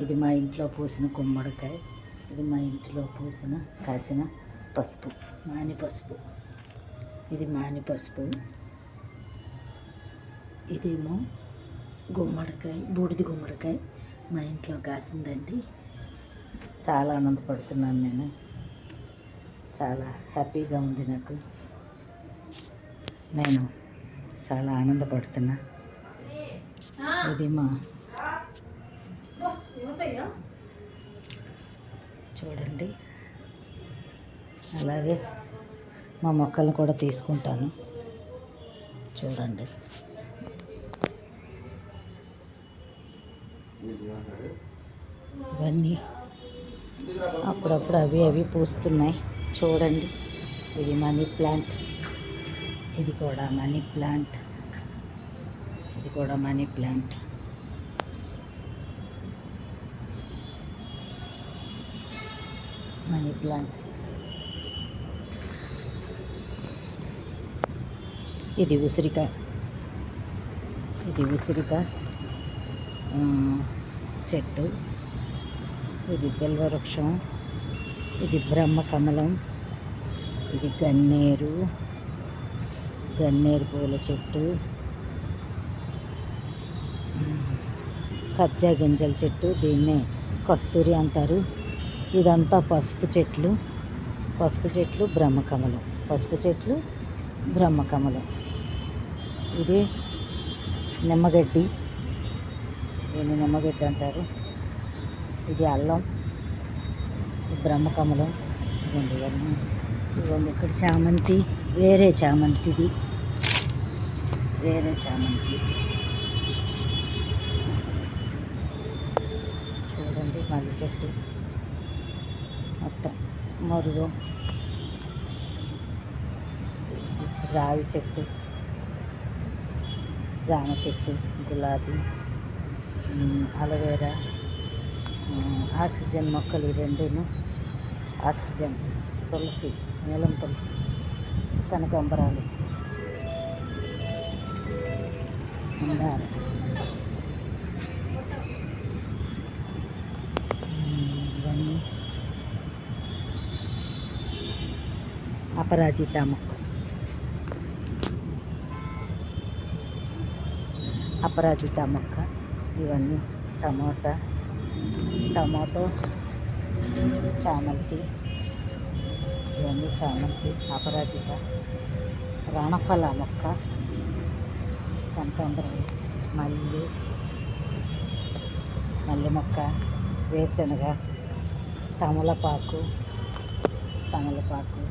ఇది మా ఇంట్లో పూసిన గుమ్మడికాయ ఇది మా ఇంట్లో పూసిన కాసిన పసుపు మాని పసుపు ఇది మాని పసుపు ఇదేమో గుమ్మడికాయ బూడిద గుమ్మడికాయ మా ఇంట్లో కాసిందండి. చాలా ఆనందపడుతున్నాను నేను. చాలా హ్యాపీగా ఉంది నాకు. నేను చాలా ఆనందపడుతున్నా. ఇది మా చూడండి. అలాగే మా మొక్కలను కూడా తీసుకుంటాను. చూడండి. ఇవన్నీ అప్పుడప్పుడు అవి అవి పూస్తున్నాయి. చూడండి. ఇది మనీ ప్లాంట్. ఇది కూడా మనీ ప్లాంట్. ఇది కూడా మనీ ప్లాంట్. Money plant. ఇది ఉసిరికాయ. ఇది ఉసిరిక చెట్టు. ఇది బిల్వవృక్షం ఇది బ్రహ్మకమలం ఇది గన్నేరు. గన్నేరు పూల చెట్టు. సబ్జా గింజల చెట్టు. దీన్నే కస్తూరి అంటారు. ఇదంతా పసుపు చెట్లు. పసుపు చెట్లు బ్రహ్మకమలం. పసుపు చెట్లు బ్రహ్మకమలం. ఇది నిమ్మగడ్డి. దీన్ని నిమ్మగడ్డి అంటారు. ఇది అల్లం. బ్రహ్మకమలం. ఇవ్వండి ఇవన్నీ. ఇవ్వండి ఇక్కడ చామంతి. వేరే చామంతిది. వేరే చామంతి. చూడండి మల్లి చెట్టు. మొత్తం మరుగు రావి చెట్టు జామ చెట్టు గులాబీ అలవేరా అలోవేరా ఆక్సిజన్ మొక్కలు రెండును. ఆక్సిజన్ తులసి నీలం తులసి కనకాంబరాలు ఉందా ఉమ్, ఇవన్నీ అపరాజిత మొక్క అపరాజిత మొక్క ఇవన్నీ టమోటా టమాటో చామంతి ఇవన్నీ చామంతి అపరాజిత రణఫల మొక్క కనకాంబరం మల్లి మల్లె మొక్క వేరుశనగ తమలపాకు తమలపాకు.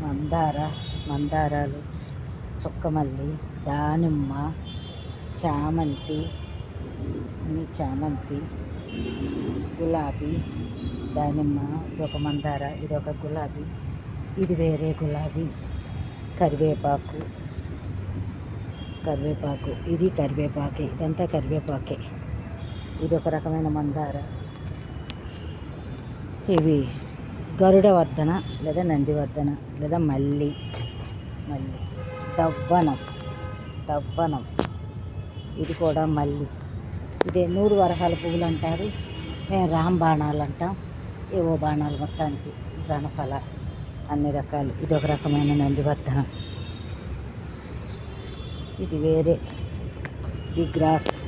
మందార మందారాలు చుక్కమల్లి దానిమ్మ చామంతి చామంతి గులాబీ దానిమ్మ ఇదొక మందార ఇదొక గులాబీ ఇది వేరే గులాబీ కరివేపాకు కరివేపాకు ఇది కరివేపాకే ఇదంతా కరివేపాకే ఇది ఒక రకమైన మందార. ఇవి గరుడవర్ధన లేదా నందివర్ధన లేదా మల్లి మల్లి దవ్వనం దవ్వనం. ఇది కూడా మల్లి. ఇదే నూరు వరహాల పువ్వులు అంటారు. మేము రామ్ బాణాలు అంటాం. ఏవో బాణాలు మొత్తానికి రణఫల అన్ని రకాలు. ఇది ఒక రకమైన నందివర్ధనం. ఇది వేరే. The grass.